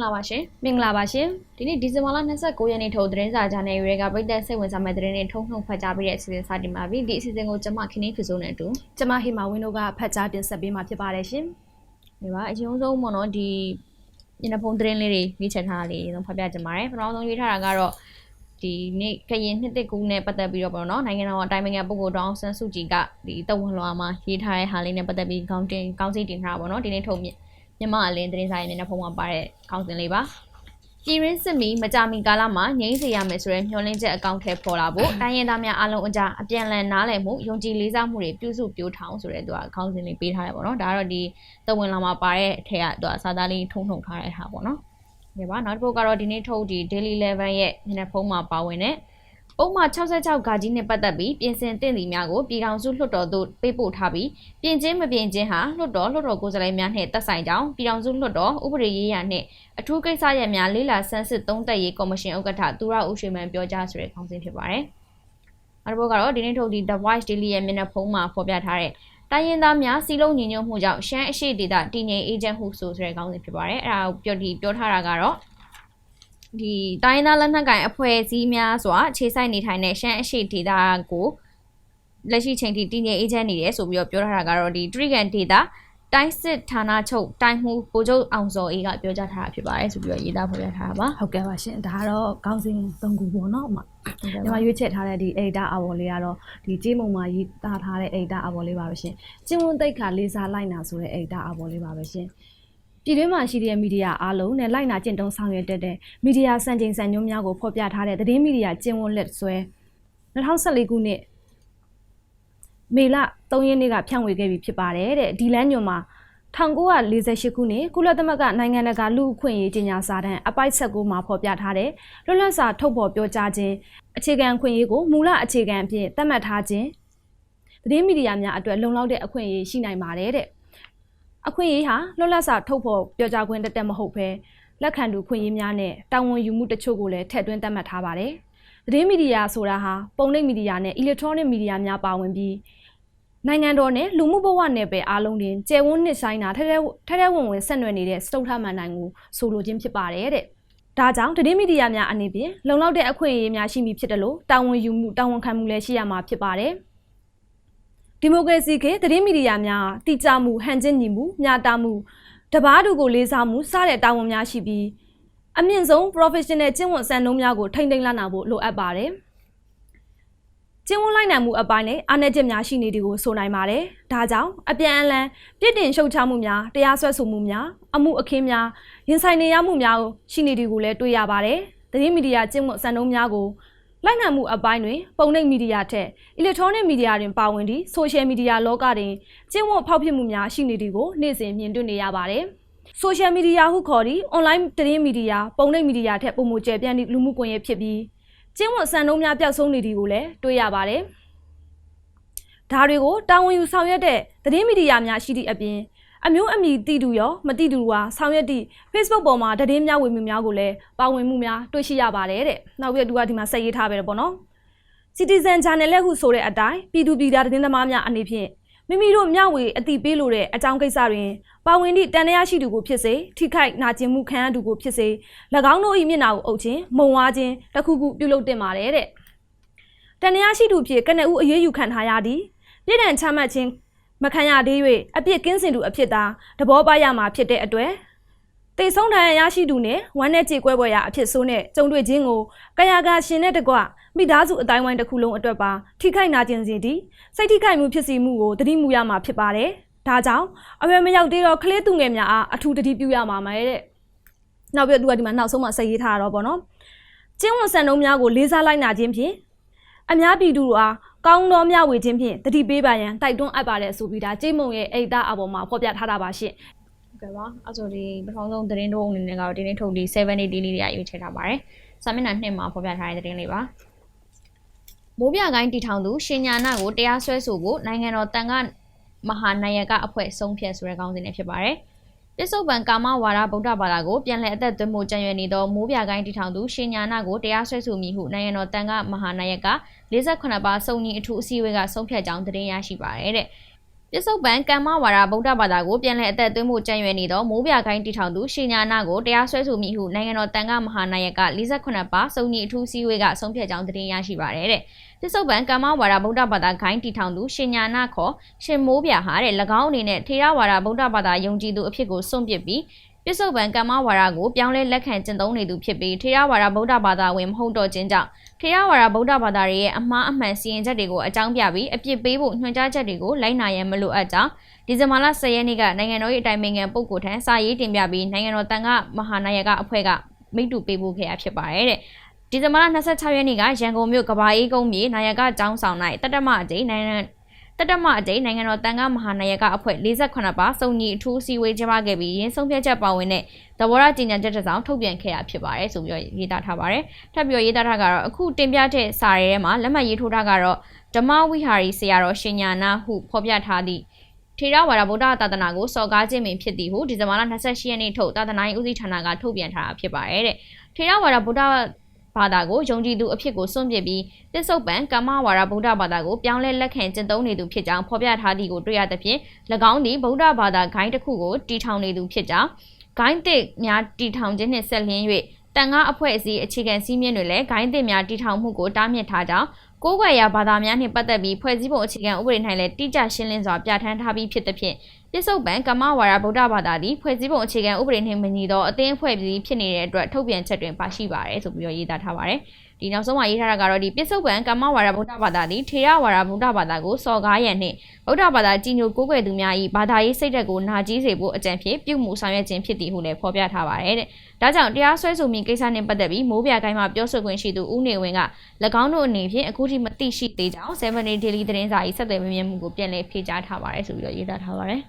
မင်္ဂလာပါရှင်မင်္ဂလာပါရှင်ဒီနေ့ဒီဇင်ဘာလ29ရက်နေ့ထုတ်သတင်းစာဂျာနယ်ရီကပြည်သက်စိတ်ဝင်စားမဲ့သတင်းတွေထုတ်နှုတ်ဖတ်ကြားပေးတဲ့အစီအစဉ်စတင်ပါပြီဒီအစီအစဉ်ကိုကျွန်မခင်းနေဖြစ်ဆုံးနဲ့အတူကျမဟေမာဝင်းတို့ကဖတ်ကြားတင်ဆက်ပေးမှာဖြစ်ပါတယ်ရှင်ဒီပါအရင်ဆုံးပေါ့နော်ဒီညနေဖုန်းသတင်းလေးတွေရွေးချယ်ထားတာလေးအရင်ဆုံးဖတ်ပြကြပါမယ်ပထမဆုံးရွေးထားတာကတော့ဒီနေ့ကရင်နှစ်သက်ကူနဲ့ပတ်သက်ပြီးတော့ပေါ့နော်နိုင်ငံတော်အတိုင်းအမြံပုဂ္ဂိုလ်တောင်းဆန်းစုကြည်ကဒီတဝန်လွှာမှာရေးထားတဲ့ဟာလေးနဲ့ပတ်သက်ပြီးကောင်းတင်ကောင်းစီတင်ထားတာပေါ့နော်ဒီနေ့ထုတ် မြမြန်မာအလင်းသတင်းစာရဲ့မျက်နှာဖုံးမှာပါတဲ့ကောင်းစင်လေးပါပြည်ရင်းစစ်မီမကြာမီကာလမှာငြိမ်းစေရမယ်ဆိုတဲ့မျှော်လင့်ချက်အကောင့်ထဲပေါ်လာဖို့တိုင်းရင်းသားများအလုံးအကြားအပြန်အလှန်နားလည်မှုယုံကြည်လေးစားမှုတွေပြုစုပြောထောင်ဆိုတဲ့သူကခေါင်းစဉ်လေးပေးထားတယ်ပေါ့နော်ဒါကတော့ဒီသဝင်လာမှာပါတဲ့အထက်ကသူကစာသားလေးထုံထုံထားတဲ့ဟာပေါ့နော်ဒီပါနောက်တစ်ပုဒ်ကတော့ဒီနေ့ထုတ်ဒီ Daily Level ရဲ့ညနေဖုံးမှာပါဝင်တဲ့ ပုံမှန်66ဂါကြီးနဲ့ပတ်သက်ပြီးပြင်ဆင်တင်သည်များကိုပြည်ထောင်စုလွှတ်တော်သို့ပေးပို့ထားပြီးပြင်ချင်းမပြင်ချင်းဟာလွှတ်တော်လွှတ်တော်ကိုယ်စားလှယ်များနှင့်သက်ဆိုင်ကြောင်းပြည်ထောင်စုလွှတ်တော်ဥပဒေရေးရာနှင့်အထူးကိစ္စရပ်များလေးလာဆန်းစစ်သုံးသပ်ရေးကော်မရှင်ဥက္ကဋ္ဌသူရဦးရွှေမန်းပြောကြားဆိုတဲ့ခေါင်းစဉ်ဖြစ်ပါတယ်။နောက်တစ်ပုဒ်ကတော့ဒီနေ့ထုတ်ဒီ The Voice Daily ရဲ့မျက်နှာဖုံးမှာဖော်ပြထားတဲ့တိုင်းရင်းသားများစီလုံးညီညွတ်မှုကြောင့်ရှမ်းအရှိဒေသတည်ငြိမ်အေဂျင့်ဟုဆိုဆိုတဲ့ခေါင်းစဉ်ဖြစ်ပါတယ်။အဲ့ဒါကိုပြောဒီပြောထားတာကတော့ ဒီတိုင်းရင်းသားလက်နက်ကိုင်အဖွဲ့အစည်းများစွာခြေဆိုင်နေထိုင်တဲ့ရှမ်းအရှိဒေသကိုလက်ရှိချိန်ထိတည်ငြိမ်အေဂျင့်နေတယ်ဆိုပြီးတော့ပြောထားတာကတော့ဒီ Trigan Data တိုင်းစစ်ဌာနချုပ်တိုင်းမှုဗိုလ်ချုပ်အောင်စောအေးကပြောကြားထားတာဖြစ်ပါတယ်ဆိုပြီးတော့ရေးသားဖော်ပြထားတာပါဟုတ်ကဲ့ပါရှင်ဒါကတော့ခေါင်းစဉ်၃ခုပေါ့နော်အမဟုတ်ကဲ့ညီမပါရွေးချယ်ထားတဲ့ဒီ editor အဘော်လေးကတော့ဒီကြေးမုံမှာရေးသားထားတဲ့ editor အဘော်လေးပါပဲရှင်ကျင်းဝန်းတိတ်ခါလေးစားလိုက်နာဆိုတဲ့ editor အဘော်လေးပါပဲရှင် ပြည်တွင်းမှာရှိတဲ့မီဒီယာအားလုံးနဲ့လိုက်နာကျင့်သုံးဆောင်ရွက်တတ်တဲ့မီဒီယာစံချိန်စံညွှန်းများကိုဖော်ပြထားတဲ့သတင်းမီဒီယာကျင်းဝန်းလက်ဆွဲ2014ခုနှစ်မေလ3ရက်နေ့ကဖြန့်ဝေခဲ့ပြီးဖြစ်ပါတယ်တဲ့ဒီလမ်းညွှန်မှာ1948ခုနှစ်ကုလသမဂ္ဂနိုင်ငံတကာလူ့အခွင့်အရေးကြေညာစာတမ်းအပိုက်ဆက်ကူမှာဖော်ပြထားတဲ့လွတ်လပ်စွာထုတ်ဖော်ပြောကြားခြင်းအခြေခံအခွင့်အရေးကိုမူလအခြေခံအဖြစ်သတ်မှတ်ထားခြင်းသတင်းမီဒီယာများအတွက်လုံလောက်တဲ့အခွင့်အရေးရှိနိုင်ပါတယ်တဲ့ အခွင့်အရေးဟာလွတ်လပ်စွာထုတ်ဖော်ပြောကြားခွင့်တက်တက်မဟုတ်ဘဲလက်ခံတူခွင့်အရေးများနဲ့တာဝန်ယူမှုတချို့ကိုလည်းထည့်သွင်းသတ်မှတ်ထားပါတယ်သတင်းမီဒီယာဆိုတာဟာပုံနှိပ်မီဒီယာနဲ့ electronic မီဒီယာများပါဝင်ပြီးနိုင်ငံတော်နဲ့လူမှုဘဝနယ်ပယ်အားလုံးတွင်ကျယ်ဝန်းနှစ်ဆိုင်တာထဲထဲထဲထဲဝင်ဝင်ဆက်နွယ်နေတဲ့စတုထမန်တိုင်းကိုဆိုလိုခြင်းဖြစ်ပါတယ်တဲ့။ဒါကြောင့်သတင်းမီဒီယာများအနေဖြင့်လုံလောက်တဲ့အခွင့်အရေးများရှိမည်ဖြစ်တယ်လို့တာဝန်ယူမှုတာဝန်ခံမှုလည်းရှိရမှာဖြစ်ပါတယ်။ ဒီမိုကရေစီခေတ်သတင်းမီဒီယာများတိကျမှုဟန်ကျင်းညီမှုမျှတမှုတပားတူကိုလေးစားမှုစတဲ့တာဝန်များရှိပြီးအမြင့်ဆုံး professional ကျင့်ဝတ်စံနှုန်းများကိုထိမ့်သိမ်းလာနိုင်ဖို့လိုအပ်ပါတယ်။ကျင့်ဝတ်လိုက်နိုင်မှုအပိုင်းနဲ့အားနည်းချက်များရှိနေသည်ကိုဆိုနိုင်ပါတယ်။ဒါကြောင့်အပြန်အလှန်ပြစ်တင်ရှုတ်ချမှုများတရားစွဲဆိုမှုများအမှုအခင်းများရင်ဆိုင်နေရမှုများရှိနေသည်ကိုလည်းတွေ့ရပါတယ်။သတင်းမီဒီယာကျင့်ဝတ်စံနှုန်းများကို လိုက်နိုင်မှုအပိုင်းတွင် ပုံနှိပ်မီဒီယာထက် electronic media တွင်ပါဝင်သည့် social media လောကတွင်ကျင့်ဝတ်ဖောက်ဖျက်မှုများရှိနေသည်ကိုနေ့စဉ်မြင်တွေ့နေရပါတယ်။ social media ဟုခေါ်သည့် online သတင်းမီဒီယာပုံနှိပ်မီဒီယာထက်ပုံမကျယ်ပြန့်သည့်လူမှုကွန်ရက်ဖြစ်ပြီးကျင့်ဝတ်စံနှုန်းများပျောက်ဆုံးနေသည်ကိုလည်းတွေ့ရပါတယ်။ဒါတွေကိုတာဝန်ယူဆောင်ရွက်တဲ့သတင်းမီဒီယာများရှိသည့်အပြင် အမျိုးအမည်တည်သူရောမတည်သူဟာဆောင်ရွက်သည့် Facebook ပေါ်မှာသတင်းများဝေမှုများကိုလည်းပါဝင်မှုများတွေ့ရှိရပါတယ်တဲ့။နောက်ပြီးတော့သူကဒီမှာဆက်ရေးထားပဲပေါ့နော်။ Citizen Channel လက်ဟုဆိုတဲ့အတိုင်းပြည်သူပြည်သားသတင်းသမားများအနေဖြင့်မိမိတို့မျှဝေအတိပေးလိုတဲ့အကြောင်းကိစ္စတွင်ပါဝင်သည့်တန်တရားရှိသူကိုဖြစ်စေထိခိုက်နာကျင်မှုခံရသူကိုဖြစ်စေ၎င်းတို့၏မျက်နှာကိုအုပ်ခြင်းမုံဝါးခြင်းတစ်ခုခုပြုလုပ်တင်ပါတယ်တဲ့တန်တရားရှိသူဖြစ်ကနဦးအရေးယူခံထားရသည်ပြည်ဒဏ်ချမှတ်ခြင်း မခံရသေး၍အပြစ်ကင်းစင်သူအဖြစ်သာတဘောပါရမှာဖြစ်တဲ့အတွက်တေဆုံးထံရရှိသူနဲ့ဝမ်းနဲ့ကြေကွဲပွဲရအဖြစ်ဆိုးနဲ့ကြုံတွေ့ခြင်းကိုကာယကရှင်နဲ့တကွမိသားစုအတိုင်းဝိုင်းတစ်ခုလုံးအတွက်ပါထိခိုက်နာကျင်စေသည့်စိတ်ထိခိုက်မှုဖြစ်စီမှုကိုတတိမူရမှာဖြစ်ပါတယ်။ဒါကြောင့်အရွယ်မရောက်သေးတော့ကလေးသူငယ်များအားအထူးတတိပြုရမှာမယ်တဲ့။နောက်ပြီးတော့သူကဒီမှာနောက်ဆုံးမှဆက်ရေးထားတာတော့ဗောနော်။ကျင်းဝန်စံနှုန်းများကိုလေးစားလိုက်နာခြင်းဖြင့် အများပြည်သူတို့အားကောင်းသောမျှဝေခြင်းဖြင့်တတိပေးပါရန်တိုက်တွန်းအပ်ပါတယ်ဆိုပြီးဒါကျိတ်မုံရဲ့အိတ်သားအပေါ်မှာဖော်ပြထားတာပါရှင့်ဟုတ်ကဲ့ပါအဲ့ဆိုဒီပထမဆုံးသတင်းတို့အနေနဲ့ကတော့ဒီနေ့ထုတ်ဒီ7 day daily တွေကရွေးချယ်ထားပါတယ်စာမျက်နှာ2မှာဖော်ပြထားတဲ့သတင်းလေးပါမိုးပြကိုင်းတီထောင်သူရှင်ညာနာကိုတရားစွဲဆိုဖို့နိုင်ငံတော်တန်ခမဟာနာယကအဖွဲ့ဆုံးဖြတ်ဆိုတဲ့ခေါင်းစဉ်နဲ့ဖြစ်ပါတယ် ပြစ္ဆုတ်ပံကာမဝါဒဗုဒ္ဓဘာသာကိုပြန်လည်အသက်သွင်းမှုကြံရွယ်နေသောမိုးပြကိုင်းတီထောင်သူရှင်ညာနာကိုတရားစွဲဆိုမည်ဟုနိုင်ငံတော်တန်ခမဟာနာယက48ပါစုံညီအထူးအစည်းအဝေးကဆုံးဖြတ်ကြောင်းသတင်းရရှိပါတယ်တဲ့ ပစ္စုပန်ကမ္မဝါဒဗုဒ္ဓဘာသာကိုပြန်လည်အသက်သွင်းဖို့ကြံရွယ်နေသောမိုးပြခိုင်းတီထောင်သူရှင်ညာနာကိုတရားစွဲဆိုမိဟုနိုင်ငံတော်တန်ခါမဟာနာယက48ပါစုံညီအထူးစည်းဝေးကဆုံးဖြတ်ကြောင်းသတင်းရရှိပါရတဲ့ပစ္စုပန်ကမ္မဝါဒဗုဒ္ဓဘာသာခိုင်းတီထောင်သူရှင်ညာနာခေါ်ရှင်မိုးပြဟာတဲ့၎င်းအနေနဲ့ထေရဝါဒဗုဒ္ဓဘာသာယုံကြည်သူအဖြစ်ကိုစွန့်ပစ်ပြီး ပစ္စုပန်ကမ္မဝါဒကိုပြောင်းလဲလက်ခံကျင့်သုံးနေသူဖြစ်ပြီးထေရဝါဒဗုဒ္ဓဘာသာဝင်မဟုတ်တော့ခြင်းကြောင့်ထေရဝါဒဗုဒ္ဓဘာသာတွေရဲ့အမှားအမှန်စီရင်ချက်တွေကိုအကြောင်းပြပြီးအပြစ်ပေးဖို့ညွှန်ကြားချက်တွေကိုလိုက်နာရန်မလိုအပ်ကြောင်းဒီဇင်ဘာလ10ရက်နေ့ကနိုင်ငံတော်၏အတိုင်ပင်ခံပုဂ္ဂိုလ်ထံစာရေးတင်ပြပြီးနိုင်ငံတော်တန်ခမဟာနာယကအဖွဲ့ကမိတ္တူပေးပို့ခဲ့ရဖြစ်ပါတယ်တဲ့ဒီဇင်ဘာလ26ရက်နေ့ကရန်ကုန်မြို့ကဘာအေးကုန်းမြေနာယကကျောင်းဆောင်၌တတ္တမအကျိနိုင်ငံ တတ္တမအကျိနိုင်ငံတော်တန်ခမဟာနာယကအဖွဲ့48ပါစုံညီအထူးအစည်းအဝေးကျင်းပခဲ့ပြီးရင်းဆုံးဖြတ်ချက်ပါဝင်တဲ့သဘောထားကြေညာချက်တစ်စောင်ထုတ်ပြန်ခဲ့ရဖြစ်ပါတယ်ဆိုပြီးတော့ရေးသားထားပါတယ်ထပ်ပြီးတော့ရေးသားထားကတော့အခုတင်ပြတဲ့စာရဲထဲမှာလက်မှတ်ရေးထိုးထားကတော့ဓမ္မဝိဟာရီဆရာတော်ရှင်ညာနာဟုဖော်ပြထားသည့်ထေရဝါဒဗုဒ္ဓသာသနာကိုစော်ကားခြင်းပင်ဖြစ်သည်ဟုဒီဇင်ဘာလ28ရက်နေ့ထုတ်သာသနာ့ဦးစီးဌာနကထုတ်ပြန်ထားတာဖြစ်ပါတယ်တဲ့ထေရဝါဒဗုဒ္ဓ ဘာသာကိုယုံကြည်သူအဖြစ်ကိုစွန့်ပစ်ပြီးတစ္ဆုတ်ပံကမ္မဝါဒဗုဒ္ဓဘာသာကိုပြောင်းလဲလက်ခံကျင့်သုံးနေသူဖြစ်ကြောင်းဖော်ပြထားသည့်ကိုတွေ့ရသဖြင့်၎င်းသည်ဗုဒ္ဓဘာသာဂိုင်းတစ်ခုကိုတီထောင်နေသူဖြစ်ကြောင်းဂိုင်းတစ်များတီထောင်ခြင်းနှင့်ဆက်လျင်း၍တန်ငါအဖွဲ့အစည်းအခြေခံစည်းမျဉ်းတွေလည်းဂိုင်းတစ်များတီထောင်မှုကိုတားမြစ်ထားကြောင်း ကိုးကွယ်ရာဘာသာများနှင့်ပတ်သက်ပြီးဖွဲ့စည်းပုံအခြေခံဥပဒေ၌လည်းတိကျရှင်းလင်းစွာပြဋ္ဌာန်းထားပြီးဖြစ်သဖြင့်ပြစ္ဆုတ်ပံကမ္မဝါဒဗုဒ္ဓဘာသာသည်ဖွဲ့စည်းပုံအခြေခံဥပဒေနှင့်မညီသောအသင်းအဖွဲ့အစည်းဖြစ်နေတဲ့အတွက်ထုတ်ပြန်ချက်တွင်ပါရှိပါတယ်ဆိုပြီးတော့ရေးသားထားပါတယ် ဒီနောက်ဆုံးမှာရေးထားတာကတော့ဒီပြစ္ဆုတ်ပံကမ္မဝါဒဗုဒ္ဓဘာသာသည်ထေရဝါဒဗုဒ္ဓဘာသာကိုစော်ကားရန်နှင့်ဗုဒ္ဓဘာသာကြီးညိုကိုးကွယ်သူများ၏ဘာသာရေးစိတ်ဓာတ်ကိုနာကျည်းစေဖို့အကြံဖြင့်ပြုမှုဆောင်ရွက်ခြင်းဖြစ်သည်ဟုလည်းဖော်ပြထားပါတယ်တဲ့ဒါကြောင့်တရားစွဲဆိုမိကိစ္စနှင့်ပတ်သက်ပြီးမိုးပြကိုင်းမှာပြောဆိုခွင့်ရှိသူဦးနေဝင်းက၎င်းတို့အနေဖြင့်အခုထိမသိရှိသေးကြောင်း7 day daily သတင်းစာ၏ဆက်သွယ်မြင်မှုကိုပြန်လည်ဖြေကြားထားပါတယ်ဆိုပြီးတော့ရေးသားထားပါတယ်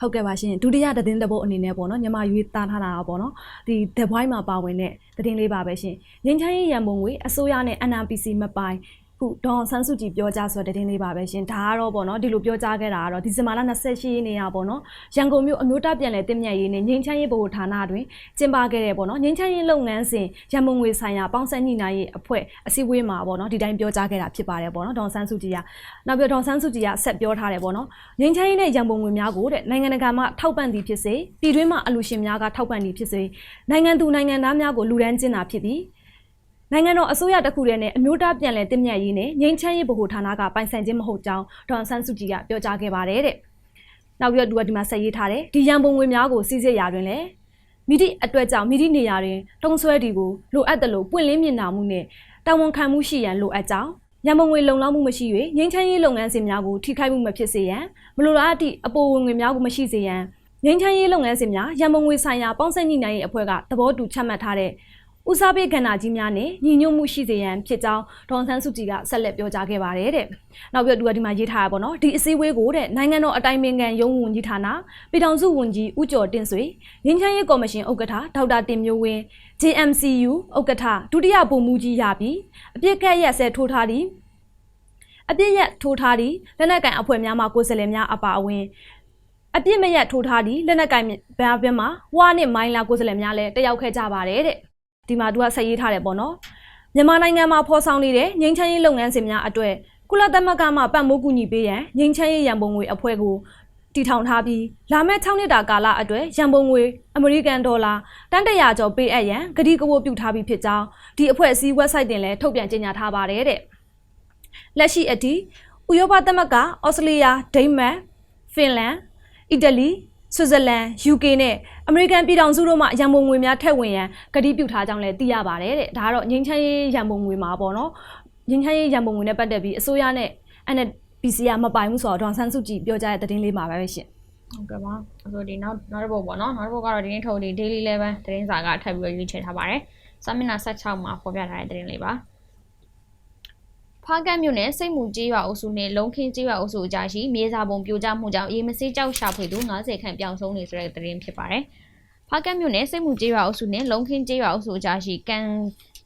ဟုတ်ကဲ့ပါရှင်ဒုတိယသတင်းတစ်ပုဒ်အနေနဲ့ပေါ့နော်ညီမရွေးသားထားတာပေါ့နော်ဒီ The Voice မှာပါဝင်တဲ့သတင်းလေးပါပဲရှင်ငင်းချမ်းရေးရန်ပုံငွေအစိုးရနဲ့ NNPC မပိုင် ခုဒေါန်ဆန်းစုကြည်ပြောကြားဆိုတဲ့သတင်းလေးပါပဲရှင်ဒါကတော့ပေါ့နော်ဒီလိုပြောကြားခဲ့တာကတော့ဒီဇင်ဘာလ28ရက်နေ့ရပေါ့နော်ရန်ကုန်မြို့အမျိုးသားပြည်နယ်တည်မြဲရေးနဲ့ငင်းချမ်းရေးဗဟိုဌာနတွင်ကျင်းပခဲ့တဲ့ပေါ့နော်ငင်းချမ်းရေးလုပ်ငန်းစဉ်ရန်ပုံငွေဆိုင်ရာပေါင်းစပ်ညှိနှိုင်းရေးအဖွဲ့အစည်းအဝေးမှာပေါ့နော်ဒီတိုင်းပြောကြားခဲ့တာဖြစ်ပါတယ်ပေါ့နော်ဒေါန်ဆန်းစုကြည်ကနောက်ပြီးဒေါန်ဆန်းစုကြည်ကဆက်ပြောထားတယ်ပေါ့နော်ငင်းချမ်းရေးနဲ့ရန်ပုံငွေများကိုတဲ့နိုင်ငံတကာမှထောက်ပံ့သည်ဖြစ်စေပြည်တွင်းမှာအလူရှင်များကထောက်ပံ့သည်ဖြစ်စေနိုင်ငံသူနိုင်ငံသားများကိုလူဒန်းကျင်းတာဖြစ်ပြီး နိုင်ငံတော်အစိုးရတစ်ခုတည်းနဲ့အမျိုးသားပြည်လဲတည်မြဲရေးနဲ့ငင်းချမ်းရေးဗဟိုဌာနကပိုင်ဆိုင်ခြင်းမဟုတ်ကြောင်းဒေါန်ဆန်းစုကြည်ကပြောကြားခဲ့ပါတယ်တဲ့။နောက်ပြီးတော့သူကဒီမှာဆက်ရေးထားတယ်ဒီရန်ပုံငွေများကိုစီစစ်ရာတွင်လည်းမိသည့်အတွက်ကြောင့်မိသည့်နေရာတွင်တုံးဆွဲဒီကိုလိုအပ်တယ်လို့ပွင့်လင်းမြင်နာမှုနဲ့တာဝန်ခံမှုရှိရန်လိုအပ်ကြောင်းရန်ပုံငွေလုံလောက်မှုမရှိ၍ငင်းချမ်းရေးလုပ်ငန်းစဉ်များကိုထိခိုက်မှုမဖြစ်စေရန်မလိုလားအသည့်အပေါ်ဝင်ငွေများကိုမရှိစေရန်ငင်းချမ်းရေးလုပ်ငန်းစဉ်များရန်ပုံငွေဆိုင်ရာပေါင်းစပ်ညှိနှိုင်းရေးအဖွဲ့ကသဘောတူချမှတ်ထားတဲ့ ဦးစားပေးကဏ္ဍကြီးများနဲ့ညီညွတ်မှုရှိစေရန်ဖြစ်ကြောင်းဒေါန်ဆန်းစုကြည်ကဆက်လက်ပြောကြားခဲ့ပါတယ်တဲ့။နောက်ပြီးတော့သူကဒီမှာရေးထားရပါတော့။ဒီအစည်းအဝေးကိုတဲ့နိုင်ငံတော်အတိုင်ပင်ခံရုံးဝန်ကြီးဌာနပြည်ထောင်စုဝန်ကြီးဦးကျော်တင့်ဆွေငင်းချမ်းရေးကော်မရှင်ဥက္ကဋ္ဌဒေါက်တာတင်မျိုးဝင်း JMCU ဥက္ကဋ္ဌဒုတိယဗိုလ်မှူးကြီးရပြီးအပြစ်ကတ်ရက်ဆက်ထိုးထားသည့်အပြစ်ရက်ထိုးထားသည့်လက်နက်ကင်အဖွဲ့များမှကိုယ်စားလှယ်များအပါအဝင်အပြစ်မရက်ထိုးထားသည့်လက်နက်ကင်ဘန်ဘင်းမှာဝါနဲ့မိုင်းလာကိုယ်စားလှယ်များလည်းတက်ရောက်ခဲ့ကြပါတယ်တဲ့ ဒီမှာသူကဆက်ရေးထားတယ်ပေါ့နော်မြန်မာနိုင်ငံမှာဖော်ဆောင်နေတဲ့ငြိမ်းချမ်းရေးလုပ်ငန်းစဉ်များအတွက်ကုလသမဂ္ဂမှပတ်မိုးကူညီပေးရန်ငြိမ်းချမ်းရေးရန်ပုံငွေအဖွဲ့ကိုတည်ထောင်ထားပြီးလာမယ့်6နှစ်တာကာလအတွက်ရန်ပုံငွေအမေရိကန်ဒေါ်လာတန်တရာကျော်ပေးအပ်ရန်ကတိကဝတ်ပြုထားပြီးဖြစ်ကြောင်းဒီအဖွဲ့အစည်း website တင်လည်းထုတ်ပြန်ကြေညာထားပါတယ်တဲ့လက်ရှိအထိဥရောပသမဂ္ဂဩစတြေးလျဒိန်းမတ်ဖင်လန်အီတလီ ဆွစ်ဇာလန် UK နဲ့အမေရိကန်ပြည်ထောင်စုတို့မှရန်ပုံငွေများထည့်ဝင်ရန်ကတိပြုထားကြောင်းလည်းသိရပါတယ်တဲ့ဒါကတော့ငင်းချမ်းရေးရန်ပုံငွေမှာပေါ့နော်ငင်းချမ်းရေးရန်ပုံငွေနဲ့ပတ်သက်ပြီးအစိုးရနဲ့ NPC ကမပိုင်ဘူးဆိုတော့ဒေါန်ဆန်းစုကြည်ပြောကြားတဲ့သတင်းလေးမှာပဲရှင်ဟုတ်ကဲ့ပါအဲ့တော့ဒီနောက်နောက်တစ်ပုတ်ပေါ့နော်နောက်တစ်ပုတ်ကတော့ဒီနေ့ထုတ်ဒီ daily level သတင်းစာကထပ်ပြီးတော့ရွေးချယ်ထားပါတယ်စာမျက်နှာ16မှာဖော်ပြထားတဲ့သတင်းလေးပါ ဖားကတ်မြို့နယ်စိတ်မူကျေးရွာအုပ်စုနဲ့လုံခင်းကျေးရွာအုပ်စုအကြားရှိမြေစာပုံပြိုကျမှုကြောင့်ရေမစေးကြောက်ရှာဖွေသူ90ခန့်ပျောက်ဆုံးနေဆိုတဲ့သတင်းဖြစ်ပါတယ်ဖားကတ်မြို့နယ်စိတ်မူကျေးရွာအုပ်စုနဲ့လုံခင်းကျေးရွာအုပ်စုအကြားရှိကန်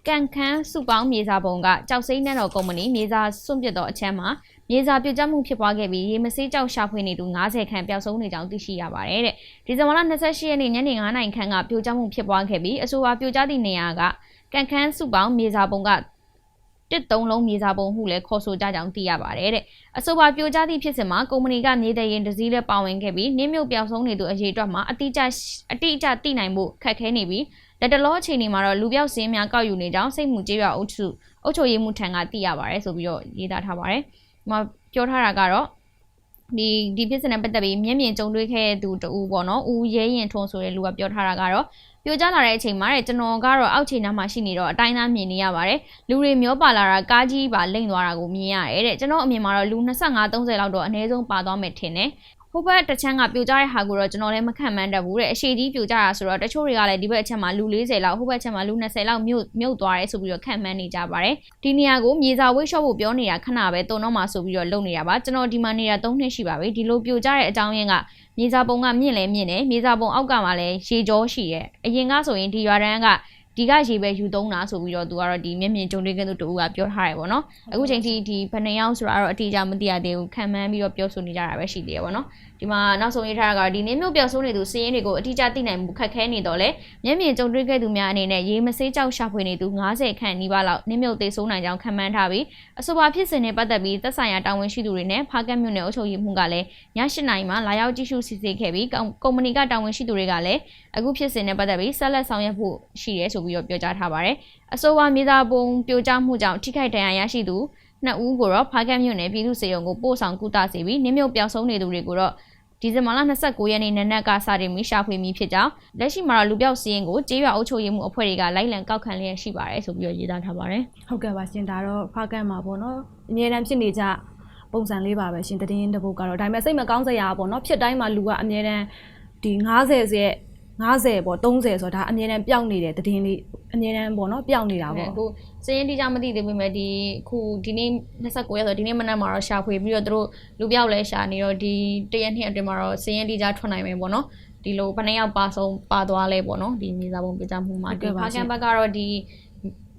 ကန်ခန်းစုပေါင်းမြေစာပုံကကြောက်စိမ့်နဲ့တော်ကုမ္ပဏီမြေစာစွန့်ပစ်သောအချမ်းမှာမြေစာပြိုကျမှုဖြစ်ပွားခဲ့ပြီးရေမစေးကြောက်ရှာဖွေနေသူ90ခန့်ပျောက်ဆုံးနေကြောင်းသိရှိရပါတယ်တဲ့ဒီဇင်ဘာလ28ရက်နေ့ညနေ9:00နာရီခန့်ကပြိုကျမှုဖြစ်ပွားခဲ့ပြီးအဆိုပါပြိုကျသည့်နေရာကကန်ခန်းစုပေါင်းမြေစာပုံက တစ်သုံးလုံးမြေစာပုံမှုလည်းခေါ်ဆိုကြကြောင်းသိရပါတယ်တဲ့အဆိုပါပြိုကျသည့်ဖြစ်စဉ်မှာကုမ္ပဏီကမြေတရင်တစ်စီးလည်းပါဝင်ခဲ့ပြီးနှင်းမြုပ်ပျောက်ဆုံးနေသူအရေးအတွက်မှာအတိအကျအတိအကျသိနိုင်ဖို့ခက်ခဲနေပြီးလက်တလောအချိန်ဒီမှာတော့လူပြောက်စင်းများကောက်ယူနေကြောင်းစိတ်မှုကြေးရအုပ်စုအုပ်ချုပ်ရေးမှုထံကသိရပါတယ်ဆိုပြီးတော့ရေးသားထားပါတယ်။ဒီမှာပြောထားတာကတော့ဒီဒီဖြစ်စဉ်နဲ့ပတ်သက်ပြီးမျက်မြင်ကြုံတွေ့ခဲ့တဲ့သူတူပေါ့နော်ဦးရဲရင်ထွန်းဆိုတဲ့လူကပြောထားတာကတော့ ပြိုကျလာတဲ့အချိန်မှာတဲ့ကျွန်တော်ကတော့အောက်ခြေနားမှာရှိနေတော့အတိုင်းသားမြင်နေရပါတယ်လူတွေမျောပါလာတာကားကြီးပါလိမ့်သွားတာကိုမြင်ရတယ်တဲ့ကျွန်တော်အမြင်မှာတော့လူ25 30လောက်တော့အနည်းဆုံးပါသွားမယ်ထင်တယ် ဟိုဘက်တစ်ချမ်းကပြိုကျတဲ့ဟာကိုတော့ကျွန်တော်လည်းမခံမှန်းတတ်ဘူးတဲ့အရှိကြီးပြိုကျတာဆိုတော့တချို့တွေကလည်းဒီဘက်အချက်မှာလူ40လောက်ဟိုဘက်အချက်မှာလူ20လောက်မြုပ်မြုပ်သွားတယ်ဆိုပြီးတော့ခံမှန်းနေကြပါတယ်ဒီနေရာကိုမြေစာဝိတ်ရှော့ဖို့ပြောနေတာခဏပဲတုံတော့မှဆိုပြီးတော့လုပ်နေတာပါကျွန်တော်ဒီမှာနေတာ3နှစ်ရှိပါပြီဒီလိုပြိုကျတဲ့အကြောင်းရင်းကမြေစာပုံကမြင့်လဲမြင့်တယ်မြေစာပုံအောက်ကမှလည်းရေကြောရှိတယ်အရင်ကဆိုရင်ဒီရွာတန်းက ဒီကရေပဲယူသုံးတာဆိုပြီးတော့သူကတော့ဒီမျက်မြင်ကြုံတွေ့ခဲ့သူတူကပြောထားတယ်ပေါ့နော်အခုချိန်ထိဒီဘယ်နှယောက်ဆိုတာတော့အတိအကျမသိရသေးဘူးခံမှန်းပြီးတော့ပြောဆိုနေကြတာပဲရှိသေးတယ်ပေါ့နော် ဒီမှာနောက်ဆုံးရေးထားတာကတော့ဒီနေမျိုးပြောဆိုနေသူစည်ရင်းတွေကိုအတိအကျသိနိုင်မှုခက်ခဲနေတော့လေမျက်မြင်ကြုံတွေ့ခဲ့သူများအနေနဲ့ရေမဆေးကြောက်ရှာဖွေနေသူ90ခန့်နီးပါးလောက်နေမျိုးသေးဆုံးနိုင်ကြောင်းခံမှန်းထားပြီးအဆိုပါဖြစ်စဉ်နဲ့ပတ်သက်ပြီးသက်ဆိုင်ရာတာဝန်ရှိသူတွေနဲ့ဖားကတ်မြို့နယ်အုပ်ချုပ်ရေးမှူးကလည်းည8နာရီမှာလာရောက်ကြည့်ရှုစစ်ဆေးခဲ့ပြီးကုမ္ပဏီကတာဝန်ရှိသူတွေကလည်းအခုဖြစ်စဉ်နဲ့ပတ်သက်ပြီးဆက်လက်ဆောင်ရွက်ဖို့ရှိရဲဆိုပြီးတော့ပြောကြားထားပါတယ်အဆိုပါမြေသားပုံပြိုကျမှုကြောင့်ထိခိုက်ဒဏ်ရာရရှိသူနှစ်ဦးကိုတော့ဖားကတ်မြို့နယ်ပြည်သူ့စေယုံကိုပို့ဆောင်ကုသစေပြီးနင်းမြုပ်ပျောက်ဆုံးနေသူတွေကိုတော့ ဒီဇင်ဘာလ29ရက်နေ့နနက်ကစတင်ပြီးရှာဖွေမိဖြစ်ကြောင်းလက်ရှိမှာတော့လူပြောက်စည်းရင်ကိုကြေးရွာအုပ်ချုပ်ရေးမှုအဖွဲ့တွေကလိုက်လံကောက်ခံလျက်ရှိပါတယ်ဆိုပြီးတော့ရေးသားထားပါတယ်ဟုတ်ကဲ့ပါရှင်ဒါတော့ဖားကန်မှာပေါ့နော်အမြဲတမ်းဖြစ်နေကြပုံစံလေးပါပဲရှင်တည်င်းတစ်ပုတ်ကတော့ဒါပေမဲ့စိတ်မကောင်းစရာပေါ့နော်ဖြစ်တိုင်းမှာလူကအမြဲတမ်းဒီ90ရဲ့ 90ပေါ့30ဆိုတော့ဒါအမြဲတမ်းပျောက်နေတဲ့တည်င်းလေးအမြဲတမ်းပေါ့နော်ပျောက်နေတာပေါ့အခုစည်ရင်တိကျမသိသေးပေမဲ့ဒီအခုဒီနေ့29ရက်ဆိုဒီနေ့မနက်မှာတော့ရှာဖွေပြီးတော့သူတို့လူပြောက်လဲရှာနေတော့ဒီတရက်နှစ်အတွင်းမှာတော့စည်ရင်တိကျထွက်နိုင်မယ်ပေါ့နော်ဒီလိုဘယ်နှစ်ယောက်ပါဆုံးပါသွားလဲပေါ့နော်ဒီမြေစာပုံပြကြမှုမှာဒီဖာကန်ဘက်ကတော့ဒီ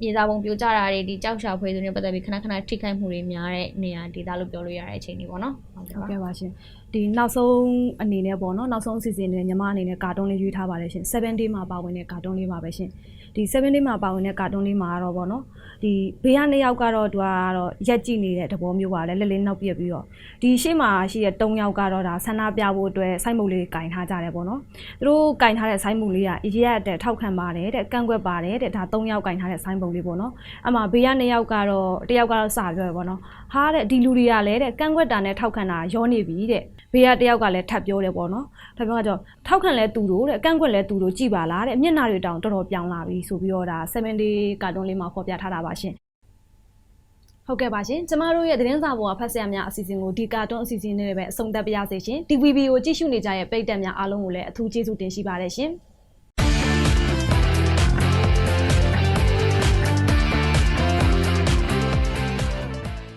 မြေစာပုံပြကြတာတွေဒီကြောက်ရှာဖွေသူတွေပတ်သက်ပြီးခဏခဏထိခိုက်မှုတွေများတဲ့နေရာဒေသလို့ပြောလို့ရတဲ့အချိန်တွေပေါ့နော်ဟုတ်ကဲ့ဟုတ်ပါကဲ့ပါရှင်ဒီနောက်ဆုံးအနေနဲ့ပေါ့နော်နောက်ဆုံးအစီအစဉ်နဲ့ညီမအနေနဲ့ကာတွန်းလေးရွေးထားပါတယ်ရှင်7 day မှာပါဝင်တဲ့ကာတွန်းလေးပါပဲရှင်ဒီ7 day မှာပါဝင်တဲ့ကာတွန်းလေးမှာကတော့ပေါ့နော် ဒီဘေးကနှစ်ယောက်ကတော့သူကတော့ရက်ကြည့်နေတဲ့သဘောမျိုးပါလဲလက်လေးနောက်ပြက်ပြီးတော့ဒီရှေ့မှာရှိတဲ့3ယောက်ကတော့ဒါဆန္ဒပြဖို့အတွက်စိုက်မုတ်လေးကင်ထားကြတယ်ပေါ့နော်သူတို့ကင်ထားတဲ့စိုက်မုတ်လေးကအရက်တဲ့ထောက်ခံပါတယ်တဲ့ကန့်ကွက်ပါတယ်တဲ့ဒါ3ယောက်ကင်ထားတဲ့စိုက်မုတ်လေးပေါ့နော်အမှဘေးကနှစ်ယောက်ကတော့တစ်ယောက်ကတော့စပြောရပေါ့နော်ဟာတဲ့ဒီလူတွေကလည်းတဲ့ကန့်ကွက်တာနဲ့ထောက်ခံတာရောနေပြီတဲ့ ဘေးကတယောက်ကလည်းထပ်ပြောတယ်ပေါ့နော်ထပ်ပြောကကြောထောက်ခံလဲသူတို့တဲ့ကန့်ကွက်လဲသူတို့ကြည်ပါလားတဲ့မျက်နှာတွေတောင်တော်တော်ပြောင်းလာပြီဆိုပြီးတော့ဒါ7 day ကာတွန်းလေးမှာဖော်ပြထားတာပါရှင်ဟုတ်ကဲ့ပါရှင်ကျမတို့ရဲ့သတင်းစာပေါ်ကဖတ်ဆရာများအစီအစဉ်ကိုဒီကာတွန်းအစီအစဉ်နဲ့ပဲအဆုံးသတ်ပါရစေရှင်ဒီ VB ကိုကြည့်ရှုနေကြတဲ့ပရိသတ်များအားလုံးကိုလည်းအထူးကျေးဇူးတင်ရှိပါတယ်ရှင်